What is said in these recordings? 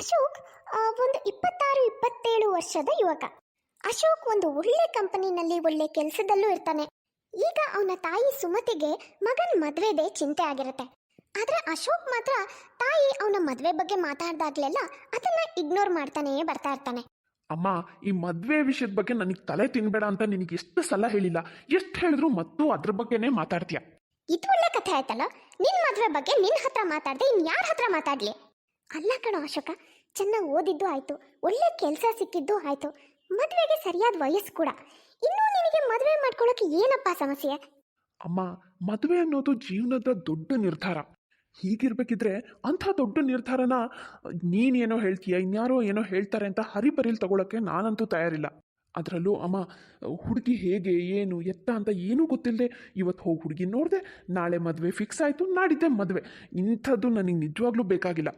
ಅಶೋಕ್ ಒಂದು ಇಪ್ಪತ್ತಾರು ಇಪ್ಪತ್ತೇಳು ವರ್ಷದ ಯುವಕ. ಅಶೋಕ್ ಒಂದು ಒಳ್ಳೆ ಕಂಪನಿನಲ್ಲಿ ಒಳ್ಳೆ ಕೆಲಸದಲ್ಲೂ ಇರ್ತಾನೆ. ಈಗ ಅವನ ತಾಯಿ ಸುಮತಿಗೆ ಮಗನ ಮದ್ವೆದೆ ಚಿಂತೆ ಆಗಿರುತ್ತೆ. ಆದ್ರೆ ಅಶೋಕ್ ಮಾತ್ರ ತಾಯಿ ಅವನ ಮದ್ವೆ ಬಗ್ಗೆ ಮಾತಾಡ್ದಾಗ್ಲೆಲ್ಲ ಅದನ್ನ ಇಗ್ನೋರ್ ಮಾಡ್ತಾನೆ ಬರ್ತಾ ಇರ್ತಾನೆ. ಅಮ್ಮ ಈ ಮದ್ವೆ ವಿಷಯದ ಬಗ್ಗೆ ನನಗೆ ತಲೆ ತಿನ್ಬೇಡ ಅಂತ ನಿನಗೆ ಎಷ್ಟು ಸಲ ಹೇಳಿಲ್ಲ. ಎಷ್ಟು ಹೇಳಿದ್ರು ಮತ್ತು ಅದ್ರ ಬಗ್ಗೆನೇ ಮಾತಾಡ್ತೀಯ. ಇದು ಒಳ್ಳೆ ಕಥೆ ಆಯ್ತಲ್ಲ? ನಿನ್ ಮದ್ವೆ ಬಗ್ಗೆ ನಿನ್ ಹತ್ರ ಮಾತಾಡ್ದೆ ಇನ್ ಯಾರ ಹತ್ರ ಮಾತಾಡ್ಲಿ? ಅಲ್ಲ ಕಣೋ ಅಶೋಕ, ಚೆನ್ನಾಗಿ ಓದಿದ್ದು ಆಯ್ತು, ಒಳ್ಳೆ ಕೆಲಸ ಸಿಕ್ಕಿದ್ದು ಆಯ್ತು, ಮದುವೆಗೆ ಸರಿಯಾದ ವಯಸ್ಸು ಕೂಡ. ಇನ್ನೂ ನಿನಗೆ ಮದುವೆ ಮಾಡ್ಕೊಳ್ಳೋಕೆ ಏನಪ್ಪಾ ಸಮಸ್ಯೆ? ಅಮ್ಮ, ಮದುವೆ ಅನ್ನೋದು ಜೀವನದ ದೊಡ್ಡ ನಿರ್ಧಾರ. ಹೀಗಿರ್ಬೇಕಿದ್ರೆ ಅಂಥ ದೊಡ್ಡ ನಿರ್ಧಾರನ ನೀನೇನೋ ಹೇಳ್ತೀಯ, ಇನ್ಯಾರೋ ಏನೋ ಹೇಳ್ತಾರೆ ಅಂತ ಹರಿಬರಿಲ್ ತಗೊಳಕ್ಕೆ ನಾನಂತೂ ತಯಾರಿಲ್ಲ. ಅದರಲ್ಲೂ ಅಮ್ಮ, ಹುಡುಗಿ ಹೇಗೆ, ಏನು, ಎತ್ತ ಅಂತ ಏನೂ ಗೊತ್ತಿಲ್ಲದೆ ಇವತ್ತು ಹೋಗಿ ಹುಡುಗಿ ನೋಡಿದೆ, ನಾಳೆ ಮದುವೆ ಫಿಕ್ಸ್ ಆಯಿತು, ನಾಡಿದ್ದೆ ಮದುವೆ. ಇಂಥದ್ದು ನನಗೆ ನಿಜವಾಗ್ಲೂ ಬೇಕಾಗಿಲ್ಲ.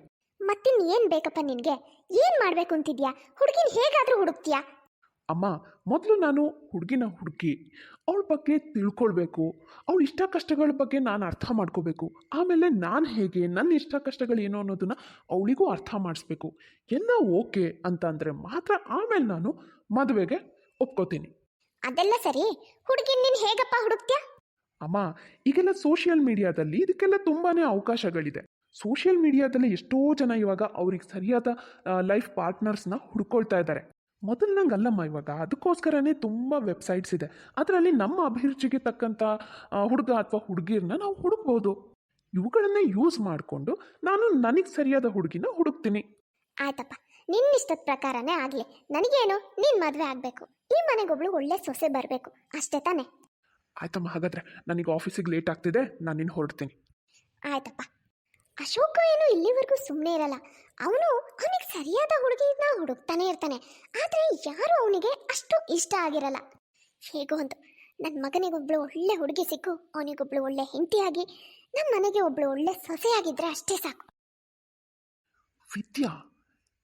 ಮತ್ತಿನ್ ಏನ್ ಬೇಕಪ್ಪ ನಿನ್ಗೆ? ಏನ್ ಮಾಡ್ಬೇಕು ಅಂತಿದ್ಯಾ? ಹುಡುಗಿನ ಹೇಗಾದ್ರೂ ಹುಡುಕ್ತೀಯಾ? ಅಮ್ಮ ಮೊದಲು ನಾನು ಹುಡುಗಿನ ಹುಡುಕಿ ಅವಳ ಬಗ್ಗೆ ತಿಳ್ಕೊಳ್ಬೇಕು. ಅವಳ ಇಷ್ಟ ಕಷ್ಟಗಳ ಬಗ್ಗೆ ನಾನು ಅರ್ಥ ಮಾಡ್ಕೋಬೇಕು. ಆಮೇಲೆ ನಾನು ಹೇಗೆ ನನ್ನ ಇಷ್ಟ ಕಷ್ಟಗಳು ಏನು ಅನ್ನೋದನ್ನು ಅವಳಿಗೂ ಅರ್ಥ ಮಾಡಿಸ್ಬೇಕು. ಎಲ್ಲ ಓಕೆ ಅಂತ ಅಂದರೆ ಮಾತ್ರ ಆಮೇಲೆ ನಾನು ಮದುವೆಗೆ ಒಪ್ಕೋತೀನಿ. ಅದೆಲ್ಲ ಸರಿ. ಹುಡುಗಿನ ನೀನು ಹೇಗಪ್ಪ ಹುಡುಕ್ತೀಯ? ಅಮ್ಮ ಈಗೆಲ್ಲ ಸೋಷಿಯಲ್ ಮೀಡಿಯಾದಲ್ಲಿ ಇದಕ್ಕೆಲ್ಲ ತುಂಬಾ ಅವಕಾಶಗಳಿದೆ. ಸೋಷಿಯಲ್ ಮೀಡಿಯಾದಲ್ಲಿ ಎಷ್ಟೋ ಜನ ಇವಾಗ ಅವ್ರಿಗೆ ಸರಿಯಾದ ಲೈಫ್ ಪಾರ್ಟ್ನರ್ಸ್ನ ಹುಡ್ಕೊಳ್ತಾ ಇದ್ದಾರೆ. ಮೊದಲಿನಂಗೆ ಅಲ್ಲಮ್ಮ ಇವಾಗ ಅದಕ್ಕೋಸ್ಕರನೇ ತುಂಬ ವೆಬ್ಸೈಟ್ಸ್ ಇದೆ. ಅದರಲ್ಲಿ ನಮ್ಮ ಅಭಿರುಚಿಗೆ ತಕ್ಕಂಥ ಹುಡುಗ ಅಥವಾ ಹುಡುಗಿರನ್ನ ನಾವು ಹುಡುಕ್ಬೋದು. ಇವುಗಳನ್ನೇ ಯೂಸ್ ಮಾಡಿಕೊಂಡು ನಾನು ನನಗೆ ಸರಿಯಾದ ಹುಡುಗಿನ ಹುಡುಕ್ತೀನಿ. ಆಯ್ತಪ್ಪ. ನಿನ್ನ ಇಷ್ಟದ ಪ್ರಕಾರನೇ ಆಗಲಿ. ನನಗೇನು? ನಿನ್ನ ಮದುವೆ ಆಗಬೇಕು. ಈ ಮನೆಗೊಬ್ಳು ಒಳ್ಳೆ ಸೊಸೆ ಬರಬೇಕು. ಅಷ್ಟೇ ತಾನೆ? ಆಯ್ತಮ್ಮ ಹಾಗಾದ್ರೆ ನನಗೆ ಆಫೀಸಿಗೆ ಲೇಟ್ ಆಗ್ತಿದೆ ನಾನು ನಿನ್ನ ಹೊರಡ್ತೀನಿ. ಆಯ್ತಪ್ಪ. ಅಶೋಕ ಏನು ಇಲ್ಲಿವರೆಗೂ ಸುಮ್ಮನೆ ಇರಲ್ಲ. ಅವನು ಅವನಿಗೆ ಸರಿಯಾದ ಹುಡುಗಿನ ಹುಡುಕ್ತಾನೆ ಇರ್ತಾನೆ. ಆದರೆ ಯಾರು ಅವನಿಗೆ ಅಷ್ಟು ಇಷ್ಟ ಆಗಿರಲ್ಲ. ಹೇಗೋ ಅಂತ ನನ್ನ ಮಗನಿಗೊಬ್ಳು ಒಳ್ಳೆ ಹುಡುಗಿ ಸಿಕ್ಕು ಅವನಿಗೊಬ್ಳು ಒಳ್ಳೆ ಹೆಂಡತಿಯಾಗಿ ನಮ್ಮ ಮನೆಗೆ ಒಬ್ಳು ಒಳ್ಳೆ ಸೊಸೆಯಾಗಿದ್ರೆ ಅಷ್ಟೇ ಸಾಕು. ವಿದ್ಯಾ,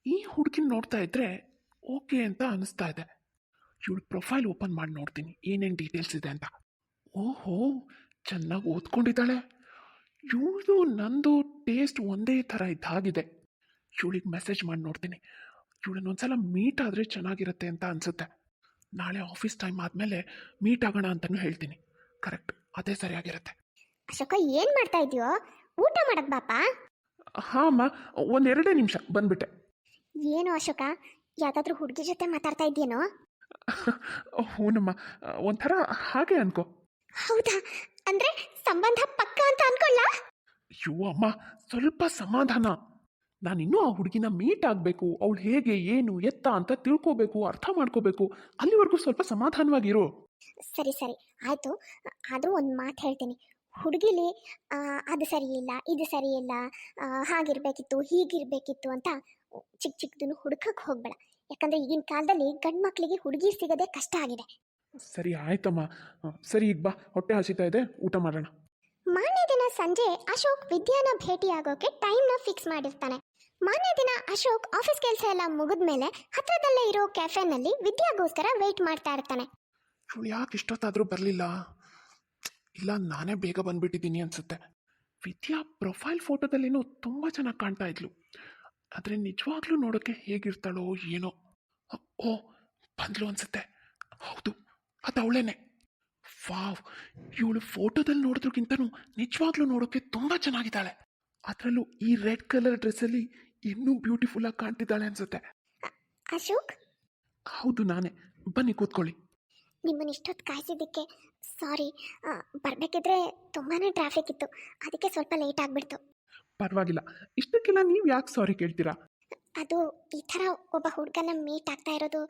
ಈ ಹುಡುಗಿನ ನೋಡ್ತಾ ಇದ್ರೆ ಓಕೆ ಅಂತ ಅನಿಸ್ತಾ ಇದೆ. ಇವಳ ಪ್ರೊಫೈಲ್ ಓಪನ್ ಮಾಡಿ ನೋಡ್ತೀನಿ, ಏನೇನು ಡೀಟೇಲ್ಸ್ ಇದೆ ಅಂತ. ಓಹೋ, ಚೆನ್ನಾಗಿ ಓದ್ಕೊಂಡಿದ್ದಾಳೆ. ಇವಳು ನಂದು ಟೇಸ್ಟ್ ಒಂದೇ ಥರ ಇದ್ದಾಗಿದೆ ಇವಳಿಗೆ ಮೆಸೇಜ್ ಮಾಡಿ ನೋಡ್ತೀನಿ ಇವಳನ್ನ ಒಂದ್ಸಲ ಮೀಟ್ ಆದರೆ ಚೆನ್ನಾಗಿರುತ್ತೆ ಅಂತ ಅನಿಸುತ್ತೆ ನಾಳೆ ಆಫೀಸ್ ಟೈಮ್ ಆದಮೇಲೆ ಮೀಟ್ ಆಗೋಣ ಅಂತಲೂ ಹೇಳ್ತೀನಿ ಕರೆಕ್ಟ್ ಅದೇ ಸರಿಯಾಗಿರುತ್ತೆ ಅಶೋಕ ಏನು ಮಾಡ್ತಾ ಇದೆಯೋ ಊಟ ಮಾಡಕ್ ಬಾಪ ಹಾಂ ಅಮ್ಮ ಒಂದೆರಡೇ ನಿಮಿಷ ಬಂದ್ಬಿಟ್ಟೆ ಏನು ಅಶೋಕ ಯಾವ್ದಾದ್ರೂ ಹುಡುಗಿ ಜೊತೆ ಮಾತಾಡ್ತಾ ಇದೆಯೇನೋ ಹೂನಮ್ಮ ಒಂಥರ ಹಾಗೆ ಅನ್ಕೋ ಹೌದಾ? ಅಂದ್ರೆ ಸಂಬಂಧ ಪಕ್ಕ ಅಂತ ಅನ್ಕೊಳ್ಳ ಅಯ್ಯೋ ಅಮ್ಮ ಸ್ವಲ್ಪ ಸಮಾಧಾನ. ನಾನಿನ್ನೂ ಆ ಹುಡುಗಿನ ಮೀಟ್ ಆಗಬೇಕು ಅವಳು ಹೇಗೆ ಏನು ಎತ್ತ ಅಂತ ತಿಳ್ಕೋಬೇಕು ಅರ್ಥ ಮಾಡ್ಕೋಬೇಕು. ಅಲ್ಲಿವರೆಗೂ ಸ್ವಲ್ಪ ಸಮಾಧಾನವಾಗಿರು. ಸರಿ ಸರಿ. ಆಯ್ತು. ಆದರೂ ಒಂದು ಮಾತು ಹೇಳ್ತೀನಿ. ಹುಡುಗಿಲಿ ಅದು ಸರಿ ಇಲ್ಲ ಇದು ಸರಿ ಇಲ್ಲ ಹಾಗಿರ್ಬೇಕಿತ್ತು ಹೀಗಿರ್ಬೇಕಿತ್ತು ಅಂತ ಚಿಕ್ಕ ಚಿಕ್ಕದನ್ನು ಹುಡುಕಕ್ಕೆ ಹೋಗ್ಬೇಡ. ಯಾಕಂದ್ರೆ ಈಗಿನ ಕಾಲದಲ್ಲಿ ಗಂಡು ಮಕ್ಕಳಿಗೆ ಹುಡುಗಿ ಸಿಗೋದೇ ಕಷ್ಟ ಆಗಿದೆ. ಸರಿ ಆಯ್ತಮ್ಮ. ಸರಿ ಈಗ ಬಾ. ಹೊಟ್ಟೆ ಹಸಿತಾ ಇದೆ. ಊಟ ಮಾಡೋಣ. ಮಾನ್ಯ ದಿನ ಸಂಜೆ ಅಶೋಕ್ ವಿದ್ಯಾನ ಭೇಟಿ ಆಗೋಕೆ ಟೈಮ್ನ ಫಿಕ್ಸ್ ಮಾಡಿರ್ತಾನೆ. ಮಾನ್ಯ ದಿನ ಅಶೋಕ್ ಆಫೀಸ್ ಕೆಲಸ ಎಲ್ಲ ಮುಗಿದ್ಮೇಲೆ ಹತ್ರದಲ್ಲೇ ಇರೋ ಕೆಫೆನಲ್ಲಿ ವಿದ್ಯಾಗೋಸ್ಕರ ವೆಯ್ಟ್ ಮಾಡ್ತಾ ಇರ್ತಾನೆ. ಇವಳು ಯಾಕೆ ಇಷ್ಟೊತ್ತಾದರೂ ಬರಲಿಲ್ಲ? ಇಲ್ಲ ನಾನೇ ಬೇಗ ಬಂದ್ಬಿಟ್ಟಿದ್ದೀನಿ ಅನ್ಸುತ್ತೆ. ವಿದ್ಯಾ ಪ್ರೊಫೈಲ್ ಫೋಟೋದಲ್ಲೇನೋ ತುಂಬ ಚೆನ್ನಾಗಿ ಕಾಣ್ತಾ ಇದ್ಲು. ಆದರೆ ನಿಜವಾಗ್ಲೂ ನೋಡೋಕ್ಕೆ ಹೇಗಿರ್ತಾಳೋ ಏನೋ. ಓ ಬಂದ್ಲು ಅನ್ಸುತ್ತೆ. ಹೌದು. ಅದು ಅವಳೇನೆ. ವಾವ್ ಇವಳು ಫೋಟೋದಲ್ಲಿ ನೋಡೋದ್ರಕ್ಕಿಂತನೂ ನಿಜವಾಗ್ಲೂ ನೋಡೋಕ್ಕೆ ತುಂಬ ಚೆನ್ನಾಗಿದ್ದಾಳೆ. ಅದರಲ್ಲೂ ಈ ರೆಡ್ ಕಲರ್ ಡ್ರೆಸ್ಸಲ್ಲಿ ಇನ್ನೂ ಬ್ಯೂಟಿಫುಲ್ಲಾಗಿ ಕಾಣ್ತಿದ್ದಾಳೆ ಅನ್ಸುತ್ತೆ. ಅಶೋಕ್? ಹೌದು ನಾನೇ. ಬನ್ನಿ ಕೂತ್ಕೊಳ್ಳಿ. ನಿಮ್ಮನ್ನ ಇಷ್ಟೊತ್ತು ಕಾಯಿಸಿದ್ದಕ್ಕೆ ಸಾರಿ ಬರಬೇಕಿದ್ರೆ ತುಂಬಾನೇ ಟ್ರಾಫಿಕ್ ಇತ್ತು. ಅದಕ್ಕೆ ಸ್ವಲ್ಪ ಲೇಟ್ ಆಗಿಬಿಡ್ತು. ಪರವಾಗಿಲ್ಲ. ಇಷ್ಟಕ್ಕೆಲ್ಲ ನೀವು ಯಾಕೆ ಸಾರಿ ಕೇಳ್ತೀರಾ? ಅದು ಈ ಥರ ಒಬ್ಬ ಹುಡುಗನ ಮೀಟ್ ಆಗ್ತಾ ಇರೋದು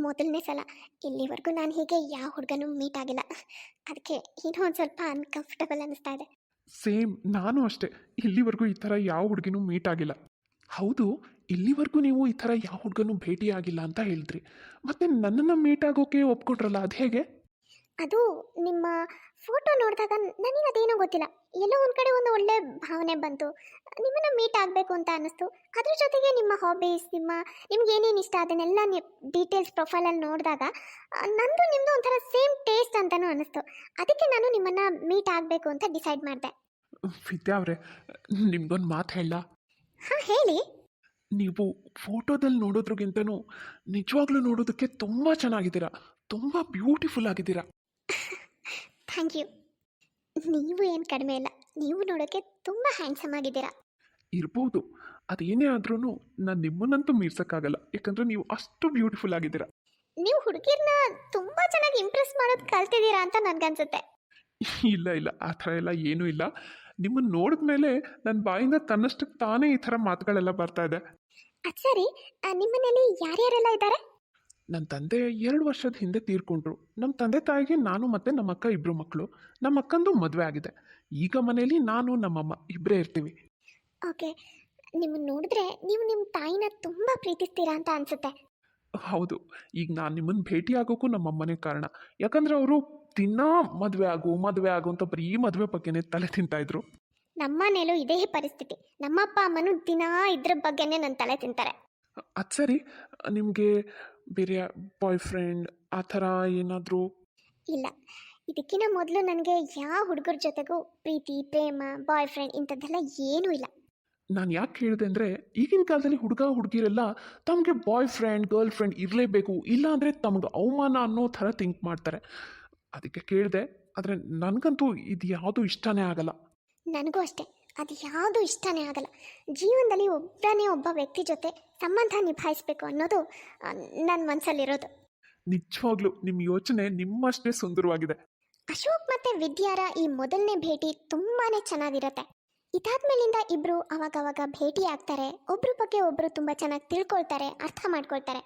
ಮೊದಲನೇ ಸಲ. ಇಲ್ಲಿವರೆಗೂ ನಾನು ಹೀಗೆ ಯಾವ ಹುಡುಗನೂ ಮೀಟ್ ಆಗಿಲ್ಲ. ಅದಕ್ಕೆ ಏನೋ ಒಂದು ಸ್ವಲ್ಪ ಅನ್ಕಂಫರ್ಟಬಲ್ ಅನ್ನಿಸ್ತಾ ಇದೆ. ಸೇಮ್ ನಾನು ಅಷ್ಟೇ. ಇಲ್ಲಿವರೆಗೂ ಈ ಥರ ಯಾವ ಹುಡುಗಿನೂ ಮೀಟ್ ಆಗಿಲ್ಲ. ಹೌದು, ಇಲ್ಲಿವರೆಗೂ ನೀವು ಈ ಥರ ಯಾವ ಹುಡುಗನೂ ಭೇಟಿ ಆಗಿಲ್ಲ ಅಂತ ಹೇಳಿದ್ರಿ. ಮತ್ತೆ ನನ್ನನ್ನು ಮೀಟ್ ಆಗೋಕೆ ಒಪ್ಕೊಟ್ರಲ್ಲ, ಅದು ಹೇಗೆ? ಅದು ನಿಮ್ಮ ಫೋಟೋ ನೋಡಿದಾಗ ನನಗೆ ಅದೇನೋ ಗೊತ್ತಿಲ್ಲ. ಎಲ್ಲೋ ಒಂದು ಕಡೆ ಒಂದು ಒಳ್ಳೆ ಭಾವನೆ ಬಂತು. ನಿಮ್ಮನ್ನು ಮೀಟ್ ಆಗಬೇಕು ಅಂತ ಅನ್ನಿಸ್ತು. ಅದ್ರ ಜೊತೆಗೆ ನಿಮ್ಮ ಹಾಬೀಸ್ ನಿಮ್ಮ ನಿಮ್ಗೆ ಏನೇನು ಇಷ್ಟ ಅದನ್ನೆಲ್ಲ ಡೀಟೇಲ್ಸ್ ಪ್ರೊಫೈಲಲ್ಲಿ ನೋಡಿದಾಗ ನಂದು ನಿಮ್ಮದು ಒಂಥರ ಸೇಮ್ ಟೇಸ್ಟ್ ಅಂತಲೂ ಅನ್ನಿಸ್ತು. ಅದಕ್ಕೆ ನಾನು ನಿಮ್ಮನ್ನು ಮೀಟ್ ಆಗಬೇಕು ಅಂತ ಡಿಸೈಡ್ ಮಾಡಿದೆ. ವಿದ್ಯಾ ಅವರೇ ನಿಮ್ಗೊಂದು ಮಾತು ಹೇಳ. ಹಾಂ ಹೇಳಿ. ನೀವು ಫೋಟೋದಲ್ಲಿ ನೋಡೋದ್ರಿಗಿಂತನೂ ನಿಜವಾಗ್ಲೂ ನೋಡೋದಕ್ಕೆ ತುಂಬ ಚೆನ್ನಾಗಿದ್ದೀರಾ. ತುಂಬ ಬ್ಯೂಟಿಫುಲ್ ಆಗಿದ್ದೀರಾ. Thank you. ನೀವು ಏನು ಕಡಿಮೆ ಇಲ್ಲ. ನೀವು ನೋಡೋಕ್ಕೆ ತುಂಬ ಹ್ಯಾಂಡ್ಸಮ್ ಆಗಿದ್ದೀರಾ. ಇರ್ಬೋದು. ಅದೇನೇ ಆದ್ರೂ ನಾನು ನಿಮ್ಮನ್ನಂತೂ ಮೀರ್ಸೋಕ್ಕಾಗಲ್ಲ. ಯಾಕಂದರೆ ನೀವು ಅಷ್ಟು ಬ್ಯೂಟಿಫುಲ್ ಆಗಿದ್ದೀರಾ. ನೀವು ಹುಡುಗಿರ್ನ ತುಂಬ ಚೆನ್ನಾಗಿ ಇಂಪ್ರೆಸ್ ಮಾಡೋದು ಕಲ್ತಿದ್ದೀರಾ ಅಂತ ನನಗನ್ಸುತ್ತೆ. ಇಲ್ಲ ಇಲ್ಲ. ಆ ಥರ ಎಲ್ಲ ಏನೂ ಇಲ್ಲ. ನಿಮ್ಮನ್ನು ನೋಡಿದ ಮೇಲೆ ನನ್ನ ಬಾಯಿಂದ ತನ್ನಷ್ಟಕ್ಕೆ ತಾನೇ ಈ ಥರ ಮಾತುಗಳೆಲ್ಲ ಬರ್ತಾ ಇದೆ. ಅದು ಸರಿ. ಆ, ಯಾರ್ಯಾರೆಲ್ಲ ಇದ್ದಾರೆ? ನನ್ನ ತಂದೆ ಎರಡು ವರ್ಷದ ಹಿಂದೆ ತೀರ್ಕೊಂಡ್ರು. ನಮ್ಮ ತಂದೆ ತಾಯಿಗೆ ನಾನು ಮತ್ತು ನಮ್ಮ ಅಕ್ಕ ಇಬ್ಬರು ಮಕ್ಕಳು ನಮ್ಮ ಅಕ್ಕಂದು ಮದುವೆ ಆಗಿದೆ. ಈಗ ಮನೆಯಲ್ಲಿ ನಾನು ನಮ್ಮಮ್ಮ ಇಬ್ಬರೇ ಇರ್ತೀವಿ. ಓಕೆ. ನಿಮ್ಮನ್ನ ನೋಡಿದ್ರೆ ನೀವು ನಿಮ್ಮ ತಾಯಿನ ತುಂಬ ಪ್ರೀತಿಸ್ತೀರಾ ಅಂತ ಅನ್ಸುತ್ತೆ. ಹೌದು. ಈಗ ನಾನು ನಿಮ್ಮನ್ನು ಭೇಟಿ ಆಗೋಕ್ಕೂ ನಮ್ಮಮ್ಮನೇ ಕಾರಣ. ಯಾಕಂದರೆ ಅವರು ದಿನ ಮದುವೆ ಆಗು ಮದುವೆ ಆಗು ಅಂತ ಬರೀ ಮದುವೆ ಬಗ್ಗೆನೇ ತಲೆ ತಿಂತಾಯಿದ್ರು ನಮ್ಮ ಮನೇಲೂ ಇದೇ ಪರಿಸ್ಥಿತಿ. ನಮ್ಮಪ್ಪ ಅಮ್ಮನೂ ದಿನಾ ಇದ್ರ ಬಗ್ಗೆನೇ ನನ್ನ ತಲೆ ತಿಂತಾರೆ. ಅದು ಸರಿ. ನಿಮಗೆ ಬೇರೆ ಬಾಯ್ ಫ್ರೆಂಡ್ ಆ ಥರ ಏನಾದರೂ? ಇಲ್ಲ. ಇದಕ್ಕಿಂತ ಮೊದಲು ನನಗೆ ಯಾವ ಹುಡುಗರ ಜೊತೆಗೂ ಪ್ರೀತಿ ಪ್ರೇಮ ಬಾಯ್ ಫ್ರೆಂಡ್ ಇಂಥದ್ದೆಲ್ಲ ಏನೂ ಇಲ್ಲ. ನಾನು ಯಾಕೆ ಕೇಳಿದೆ ಅಂದರೆ ಈಗಿನ ಕಾಲದಲ್ಲಿ ಹುಡುಗ ಹುಡುಗಿರೆಲ್ಲ ತಮಗೆ ಬಾಯ್ ಫ್ರೆಂಡ್ ಗರ್ಲ್ ಫ್ರೆಂಡ್ ಇರಲೇಬೇಕು ಇಲ್ಲ ಅಂದರೆ ತಮಗೆ ಅವಮಾನ ಅನ್ನೋ ಥರ ಥಿಂಕ್ ಮಾಡ್ತಾರೆ. ಅದಕ್ಕೆ ಕೇಳಿದೆ ಆದರೆ ನನಗಂತೂ ಇದು ಯಾವುದೂ ಇಷ್ಟನೇ ಆಗಲ್ಲ. ನನಗೂ ಅಷ್ಟೇ. ಅದು ಯಾವುದು ಇಷ್ಟನೇ ಆಗಲ್ಲ. ಜೀವನದಲ್ಲಿ ಒಬ್ಬನೇ ಒಬ್ಬ ವ್ಯಕ್ತಿ ಜೊತೆ ಸಂಬಂಧ ನಿಭಾಯಿಸಬೇಕು ಅನ್ನೋದು ನನ್ನ ಮನಸ್ಸಲ್ಲಿರೋದು ನಿಜವಾಗ್ಲೂ ನಿಮ್ಮ ಯೋಚನೆ ನಿಮ್ಮಷ್ಟೇ ಸುಂದರವಾಗಿದೆ. ಅಶೋಕ್ ಮತ್ತೆ ವಿದ್ಯಾರ ಈ ಮೊದಲನೇ ಭೇಟಿ ತುಂಬಾನೇ ಚೆನ್ನಾಗಿರತ್ತೆ. ಇದಾದ್ಮೇಲಿಂದ ಇಬ್ರು ಅವಾಗವಾಗ ಭೇಟಿ ಆಗ್ತಾರೆ ಒಬ್ರ ಬಗ್ಗೆ ಒಬ್ರು ತುಂಬಾ ಚೆನ್ನಾಗಿ ತಿಳ್ಕೊಳ್ತಾರೆ ಅರ್ಥ ಮಾಡ್ಕೊಳ್ತಾರೆ.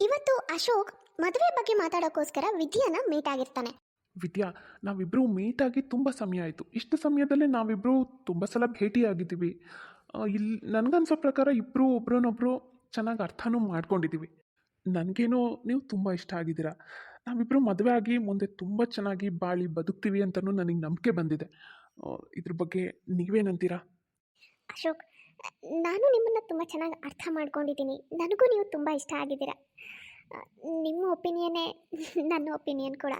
ಇವತ್ತು ಅಶೋಕ್ ಮದುವೆ ಬಗ್ಗೆ ಮಾತಾಡೋಕ್ಕೋಸ್ಕರ ವಿದ್ಯಾನ ಮೀಟ್ ಆಗಿರ್ತಾನೆ. ವಿದ್ಯಾ ನಾವಿಬ್ಬರೂ ಮೀಟ್ ಆಗಿ ತುಂಬ ಸಮಯ ಆಯಿತು. ಇಷ್ಟು ಸಮಯದಲ್ಲೇ ನಾವಿಬ್ಬರು ತುಂಬ ಸಲ ಭೇಟಿಯಾಗಿದ್ದೀವಿ. ಇಲ್ಲಿ ನನಗನ್ಸೋ ಪ್ರಕಾರ ಇಬ್ಬರು ಒಬ್ರನ್ನೊಬ್ರು ಚೆನ್ನಾಗಿ ಅರ್ಥನೂ ಮಾಡ್ಕೊಂಡಿದ್ದೀವಿ. ನನಗೇನೋ ನೀವು ತುಂಬ ಇಷ್ಟ ಆಗಿದ್ದೀರಾ? ನಾವಿಬ್ಬರು ಮದುವೆ ಆಗಿ ಮುಂದೆ ತುಂಬ ಚೆನ್ನಾಗಿ ಬಾಳಿ ಬದುಕ್ತೀವಿ ಅಂತಲೂ ನನಗೆ ನಂಬಿಕೆ ಬಂದಿದೆ. ಇದ್ರ ಬಗ್ಗೆ ನೀವೇನಂತೀರಾ? ಅಶೋಕ್, ನಾನು ನಿಮ್ಮನ್ನ ತುಂಬ ಚೆನ್ನಾಗಿ ಅರ್ಥ ಮಾಡ್ಕೊಂಡಿದ್ದೀನಿ. ನನಗೂ ನೀವು ತುಂಬ ಇಷ್ಟ ಆಗಿದ್ದೀರಾ. ನಿಮ್ಮ ಒಪಿನಿಯನ್ನೇ, ನನ್ನ ಒಪಿನಿಯನ್ ಕೂಡ.